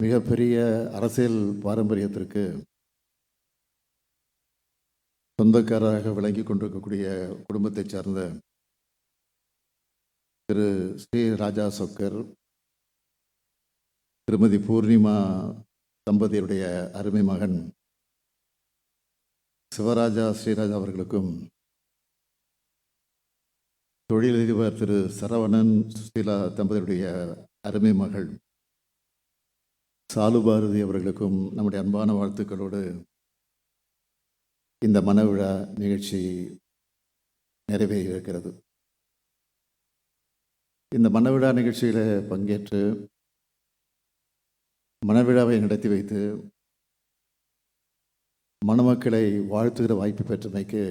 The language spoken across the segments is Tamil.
மிகப்பெரிய அரசியல் பாரம்பரியத்திற்கு சொந்தக்காரராக விளங்கி கொண்டிருக்கக்கூடிய குடும்பத்தை சார்ந்த திரு ஸ்ரீ ராஜா சொக்கர் திருமதி பூர்ணிமா தம்பதியருடைய அருமை மகன் சிவராஜா ஸ்ரீராஜா அவர்களுக்கும் தொழிலதிபர் திரு சரவணன் சுசீலா தம்பதியருடைய அருமை மகள் சாலுபாரதி அவர்களுக்கும் நம்முடைய அன்பான வாழ்த்துக்களோடு இந்த மனவிழா நிகழ்ச்சி நிறைவேறி இருக்கிறது இந்த மனவிழா நிகழ்ச்சியில் பங்கேற்று மனவிழாவை நடத்தி வைத்து மணமக்களை வாழ்த்துகிற வாய்ப்பு பெற்றமைக்கு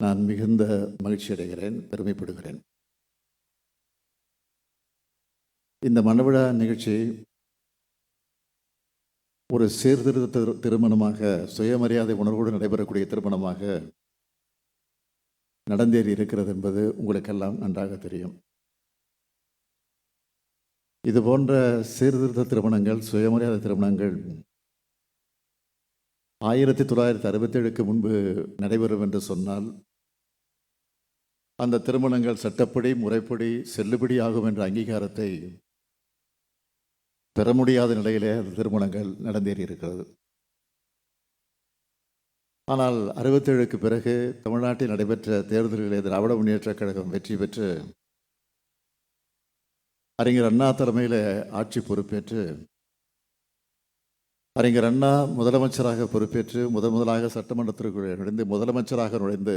நான் மிகுந்த மகிழ்ச்சி அடைகிறேன் பெருமைப்படுகிறேன். இந்த மனவிழா நிகழ்ச்சி ஒரு சீர்திருத்த திரு- திருமணமாக சுயமரியாதை உணர்வோடு நடைபெறக்கூடிய திருமணமாக நடந்தேறி இருக்கிறது என்பது உங்களுக்கெல்லாம் நன்றாக தெரியும். இது போன்ற சீர்திருத்த திருமணங்கள் சுயமரியாதை திருமணங்கள் ஆயிரத்தி தொள்ளாயிரத்தி அறுபத்தேழுக்கு முன்பு நடைபெறும் என்று சொன்னால் அந்த திருமணங்கள் சட்டப்படி முறைப்படி செல்லுபடி ஆகும் என்ற அங்கீகாரத்தை பெற முடியாத நிலையிலே அந்த திருமணங்கள் நடந்தேறி இருக்கிறது. ஆனால் அறுபத்தேழுக்கு பிறகு தமிழ்நாட்டில் நடைபெற்ற தேர்தல்களிலே திராவிட முன்னேற்றக் கழகம் வெற்றி பெற்று அறிஞர் அண்ணா தலைமையில் ஆட்சி பொறுப்பேற்று அறிஞர் அண்ணா முதலமைச்சராக பொறுப்பேற்று முதன் முதலாக சட்டமன்றத்திற்குள் நுழைந்து முதலமைச்சராக நுழைந்து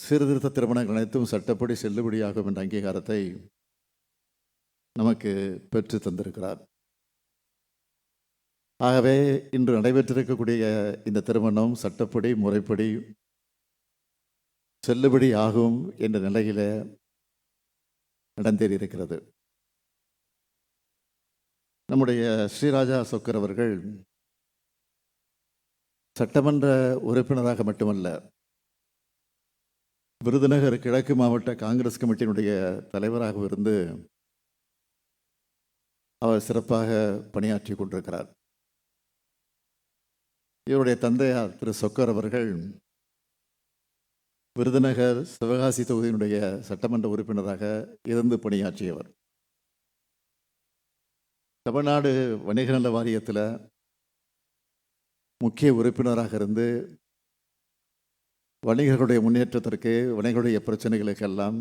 சீர்திருத்த திருமணங்கள் அனைத்தும் சட்டப்படி செல்லுபடியாகும் என்ற அங்கீகாரத்தை நமக்கு பெற்று தந்திருக்கிறார். ஆகவே இன்று நடைபெற்றிருக்கக்கூடிய இந்த திருமணம் சட்டப்படி முறைப்படி செல்லுபடி ஆகும் என்ற நிலையில் நடந்தேறி இருக்கிறது நம்முடைய ஸ்ரீராஜா சொக்கர் அவர்கள் சட்டமன்ற உறுப்பினராக மட்டுமல்ல விருதுநகர் கிழக்கு மாவட்ட காங்கிரஸ் கமிட்டியினுடைய தலைவராக இருந்து அவர் சிறப்பாக பணியாற்றி கொண்டிருக்கிறார். இவருடைய தந்தையார் திரு சொக்கர் அவர்கள் விருதுநகர் சிவகாசி தொகுதியினுடைய சட்டமன்ற உறுப்பினராக இருந்து பணியாற்றியவர். தமிழ்நாடு வணிக நல வாரியத்தில் முக்கிய உறுப்பினராக இருந்து வணிகர்களுடைய முன்னேற்றத்திற்கு வணிகர்களுடைய பிரச்சனைகளுக்கெல்லாம்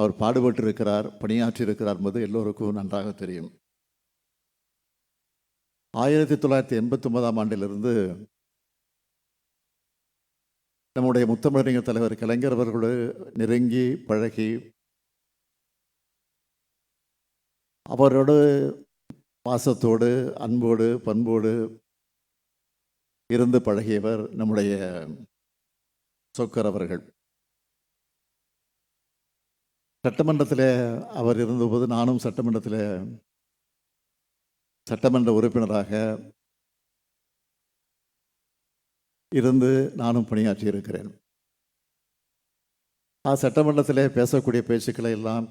அவர் பாடுபட்டிருக்கிறார் பணியாற்றியிருக்கிறார் பணியாற்றி இருக்கிறார் என்பது எல்லோருக்கும் நன்றாக தெரியும். ஆயிரத்தி தொள்ளாயிரத்தி எண்பத்தி ஒன்பதாம் ஆண்டிலிருந்து நம்முடைய முத்தமிழறிஞர் தலைவர் கலைஞர் அவர்களோடு நெருங்கி பழகி அவரோடு பாசத்தோடு அன்போடு பண்போடு இருந்து பழகியவர் நம்முடைய சொக்கர் அவர்கள். சட்டமன்றத்தில் அவர் இருந்தபோது நானும் சட்டமன்றத்தில் சட்டமன்ற உறுப்பினராக இருந்து நானும் பணியாற்றி இருக்கிறேன். ஆ சட்டமன்றத்தில் பேசக்கூடிய பேச்சுக்களை எல்லாம்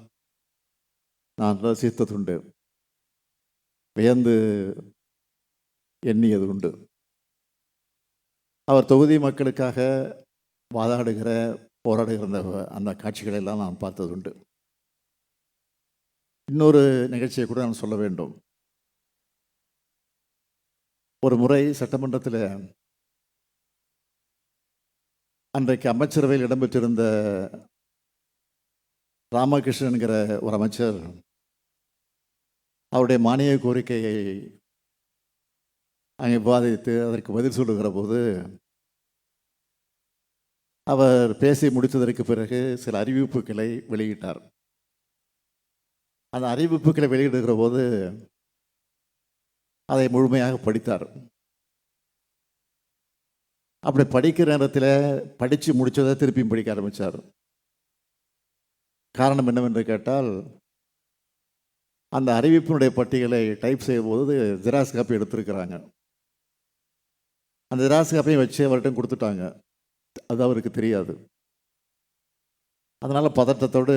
நான் ரசித்ததுண்டு. வியந்து எண்ணியது உண்டு. அவர் தொகுதி மக்களுக்காக வாதாடுகிற போராடுகிற அந்த அந்த காட்சிகளை எல்லாம் நான் பார்த்ததுண்டு. இன்னொரு நிகழ்ச்சியை கூட நான் சொல்ல வேண்டும். ஒரு முறை சட்டமன்றத்தில் அன்றைக்கு அமைச்சரவையில் இடம்பெற்றிருந்த ராமகிருஷ்ணன்கிற ஒரு அமைச்சர் அவருடைய மானிய கோரிக்கையை அங்கே விவாதித்து அதற்கு பதில் சொல்லுகிற போது அவர் பேசி முடித்ததற்கு பிறகு சில அறிவிப்புகளை வெளியிட்டார். அந்த அறிவிப்புகளை வெளியிடுகிற போது அதை முழுமையாக படித்தார். அப்படி படிக்கிற நேரத்தில் படித்து முடித்ததை திருப்பியும் படிக்க ஆரம்பித்தார் காரணம் என்னவென்று கேட்டால் அந்த அறிவிப்பினுடைய பட்டியலை டைப் செய்யும்போது ஜெராக்ஸ் காப்பி எடுத்திருக்கிறாங்க. அந்த ஜெராக்ஸ் காப்பியும் வச்சு அவர்கிட்ட கொடுத்துட்டாங்க. அது அவருக்கு தெரியாது. அதனால் பதட்டத்தோடு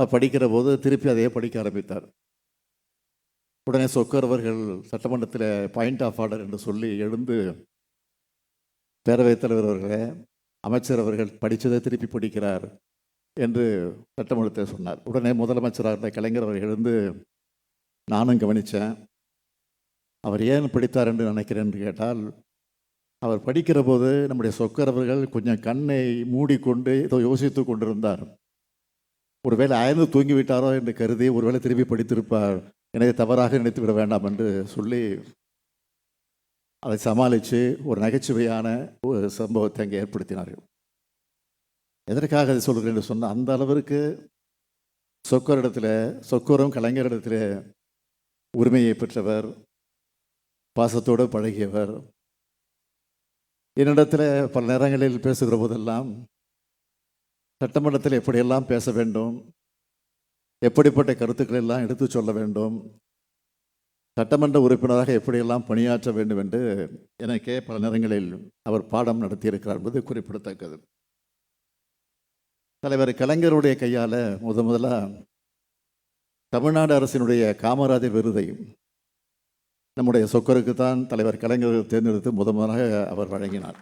படிக்கிற போது திருப்பி அதையே படிக்க ஆரம்பித்தார். உடனே சொக்கர் அவர்கள் சட்டமன்றத்தில் பாயிண்ட் ஆஃப் ஆர்டர் என்று சொல்லி எழுந்து பேரவைத் தலைவர் அவர்களே அமைச்சர் அவர்கள் படித்ததை திருப்பி படிக்கிறார் என்று சட்டமன்றத்தில் சொன்னார். உடனே முதலமைச்சராக இருந்த கலைஞர் அவர்கள் எழுந்து நானும் கவனித்தேன் அவர் ஏன் படித்தார் என்று நினைக்கிறேன் என்று கேட்டால் அவர் படிக்கிற போது நம்முடைய சொக்கரவர்கள் கொஞ்சம் கண்ணை மூடிக்கொண்டு ஏதோ யோசித்து கொண்டிருந்தார். ஒருவேளை அயர்ந்து தூங்கிவிட்டாரோ என்று கருதி ஒருவேளை திரும்பி படித்திருப்பார். எனவே தவறாக நினைத்து விட வேண்டாம் என்று சொல்லி அதை சமாளித்து ஒரு நகைச்சுவையான ஒரு சம்பவத்தை அங்கே ஏற்படுத்தினார்கள். எதற்காக அதை சொல்கிறேன் என்று சொன்னால் அந்த அளவிற்கு சொக்கரிடத்தில் சொக்கரும் கலைஞரிடத்தில் உரிமையை பெற்றவர் பாசத்தோடு பழகியவர் என்னிடத்தில் பல நேரங்களில் பேசுகிற போதெல்லாம் சட்டமன்றத்தில் எப்படியெல்லாம் பேச வேண்டும் எப்படிப்பட்ட கருத்துக்களை எல்லாம் எடுத்து சொல்ல வேண்டும் சட்டமன்ற உறுப்பினராக எப்படியெல்லாம் பணியாற்ற வேண்டும் என்று எனக்கே பல நேரங்களில் அவர் பாடம் நடத்தியிருக்கிறார் என்பது குறிப்பிடத்தக்கது. தலைவர் கலைஞருடைய கையால் முத முதலாக தமிழ்நாடு அரசினுடைய காமராஜர் விருதையும் நம்முடைய சொக்கருக்கு தான் தலைவர் கலைஞர் தேர்ந்தெடுத்து முத முதலாக அவர் வழங்கினார்.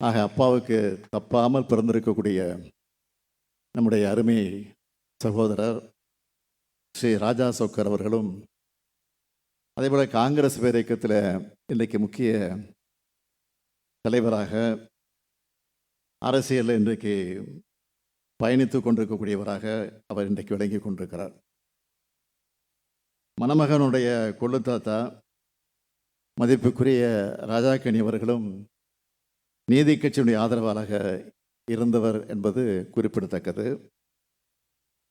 ஆக அப்பாவுக்கு தப்பாமல் பிறந்திருக்கக்கூடிய நம்முடைய அருமை சகோதரர் ஸ்ரீ ராஜா சொக்கர் அவர்களும் அதேபோல் காங்கிரஸ் பேரியக்கத்தில் இன்றைக்கு முக்கிய தலைவராக அரசியலில் இன்றைக்கு பயணித்து கொண்டிருக்கக்கூடியவராக அவர் இன்றைக்கு விளங்கி கொண்டிருக்கிறார். மணமகனுடைய கொள்ளு தாத்தா மதிப்புக்குரிய ராஜாக்கணி அவர்களும் நீதி கட்சியினுடைய ஆதரவாளராக இருந்தவர் என்பது குறிப்பிடத்தக்கது.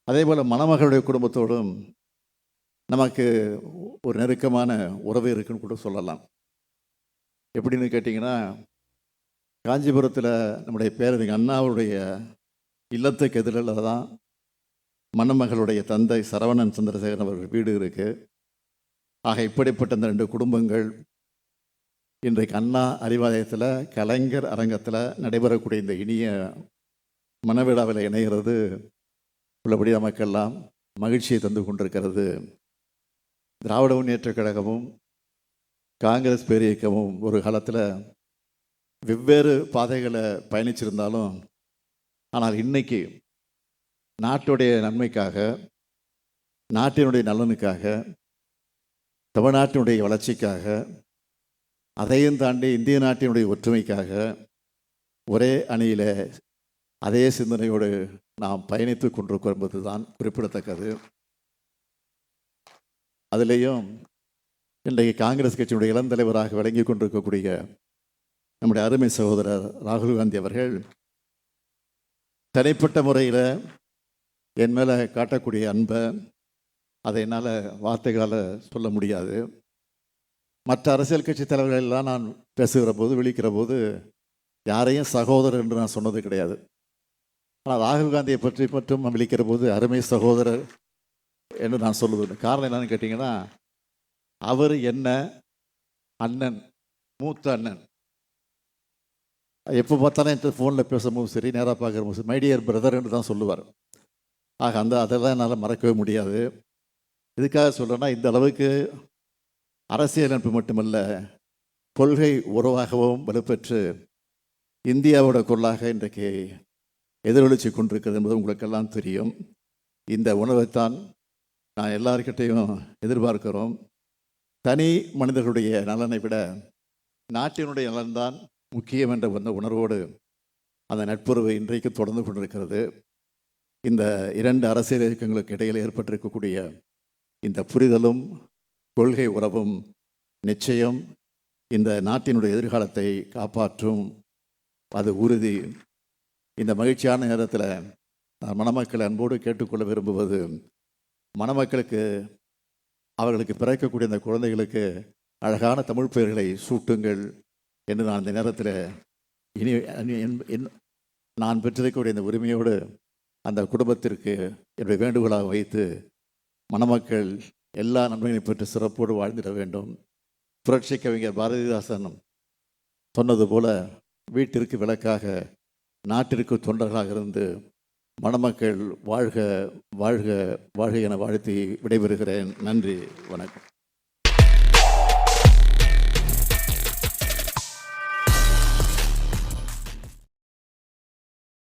அதேபோல் மணமகளுடைய குடும்பத்தோடும் நமக்கு ஒரு நெருக்கமான உறவு இருக்குன்னு கூட சொல்லலாம். எப்படின்னு கேட்டிங்கன்னா காஞ்சிபுரத்தில் நம்முடைய பேரறிஞர் அண்ணாவுடைய இல்லத்துக்கு எதிரில் தான் மணமகளுடைய தந்தை சரவணன் சந்திரசேகரன் அவர்கள் வீடு இருக்குது ஆக இப்படிப்பட்ட இந்த ரெண்டு குடும்பங்கள் இன்றைக்கு அண்ணா அறிவாலயத்தில் கலைஞர் அரங்கத்தில் நடைபெறக்கூடிய இந்த இனிய மனவிழாவில் இணைகிறது. உள்ளபடி நமக்கெல்லாம் மகிழ்ச்சியை தந்து கொண்டிருக்கிறது. திராவிட முன்னேற்றக் கழகமும் காங்கிரஸ் பேரியக்கமும் ஒரு காலத்தில் வெவ்வேறு பாதைகளை பயணிச்சிருந்தாலும் ஆனால் இன்றைக்கி நாட்டுடைய நன்மைக்காக நாட்டினுடைய நலனுக்காக தமிழ்நாட்டினுடைய வளர்ச்சிக்காக அதையும் தாண்டி இந்திய நாட்டினுடைய ஒற்றுமைக்காக ஒரே அணியில் அதே சிந்தனையோடு நாம் பயணித்து கொண்டிருக்கிறோம் என்பது தான் குறிப்பிடத்தக்கது. அதிலேயும் இன்றைக்கு காங்கிரஸ் கட்சியினுடைய இளந்தலைவராக விளங்கி கொண்டிருக்கக்கூடிய நம்முடைய அருமை சகோதரர் ராகுல் காந்தி அவர்கள் தனிப்பட்ட முறையில் என் மேலே காட்டக்கூடிய அன்பை அதை என்னால் வார்த்தைகளால் சொல்ல முடியாது. மற்ற அரசியல் கட்சி தலைவர்களெல்லாம் நான் பேசுகிற போது விழிக்கிற போது யாரையும் சகோதரர் என்று நான் சொன்னது கிடையாது. ஆனால் ராகுல் காந்தியை பற்றி மட்டும் விழிக்கிற போது அருமை சகோதரர் என்று நான் சொல்லுவது காரணம் என்னன்னு கேட்டிங்கன்னா அவர் என்ன அண்ணன் மூத்த அண்ணன். எப்போ பார்த்தாலும் என்கிட்ட ஃபோனில் பேசும்போது சரி நேராக பார்க்குற சரி மைடியர் பிரதர் என்று தான் சொல்லுவார். ஆக அந்த அதெல்லாம் என்னால் மறக்கவே முடியாது. இதுக்காக சொல்கிறேன்னா இந்த அளவுக்கு அரசியலமைப்பு மட்டுமல்ல கொள்கை உறவாகவும் வலுப்பெற்று இந்தியாவோட குரலாக இன்றைக்கு எதிரொலிச்சு கொண்டிருக்கிறது என்பது உங்களுக்கெல்லாம் தெரியும். இந்த உணவைத்தான் நான் எல்லார்கிட்டையும் எதிர்பார்க்கிறோம். தனி மனிதர்களுடைய நலனை விட நாட்டினுடைய நலன்தான் முக்கியம் என்ற அந்த உணர்வோடு அந்த நட்புறவு இன்றைக்கு தொடர்ந்து கொண்டிருக்கிறது. இந்த இரண்டு அரசியல் இயக்கங்களுக்கு இடையில் ஏற்பட்டிருக்கக்கூடிய இந்த புரிதலும் கொள்கை உறவும் நிச்சயம் இந்த நாட்டினுடைய எதிர்காலத்தை காப்பாற்றும். அது உறுதி. இந்த மகிழ்ச்சியான நேரத்தில் நான் மணமக்களை அன்போடு கேட்டுக்கொள்ள விரும்புவது மணமக்களுக்கு அவர்களுக்கு பிறக்கக்கூடிய இந்த குழந்தைகளுக்கு அழகான தமிழ் பெயர்களை சூட்டுங்கள் என்று நான் இந்த நேரத்தில் இனி இனி- என்- என்- நான் பெற்றிருக்கக்கூடிய இந்த உரிமையோடு அந்த குடும்பத்திற்கு என்னுடைய வேண்டுகோளாக வைத்து மணமக்கள் எல்லா நன்மைகளையும் பெற்று சிறப்போடு வாழ்ந்திட வேண்டும். புரட்சி கவிஞர் பாரதிதாசன் சொன்னது போல வீட்டிற்கு விளக்காக நாட்டிற்கு தொண்டர்களாக இருந்து மணமக்கள் வாழ்க வாழ்க வாழ்க என வாழ்த்தி விடைபெறுகிறேன். நன்றி வணக்கம்.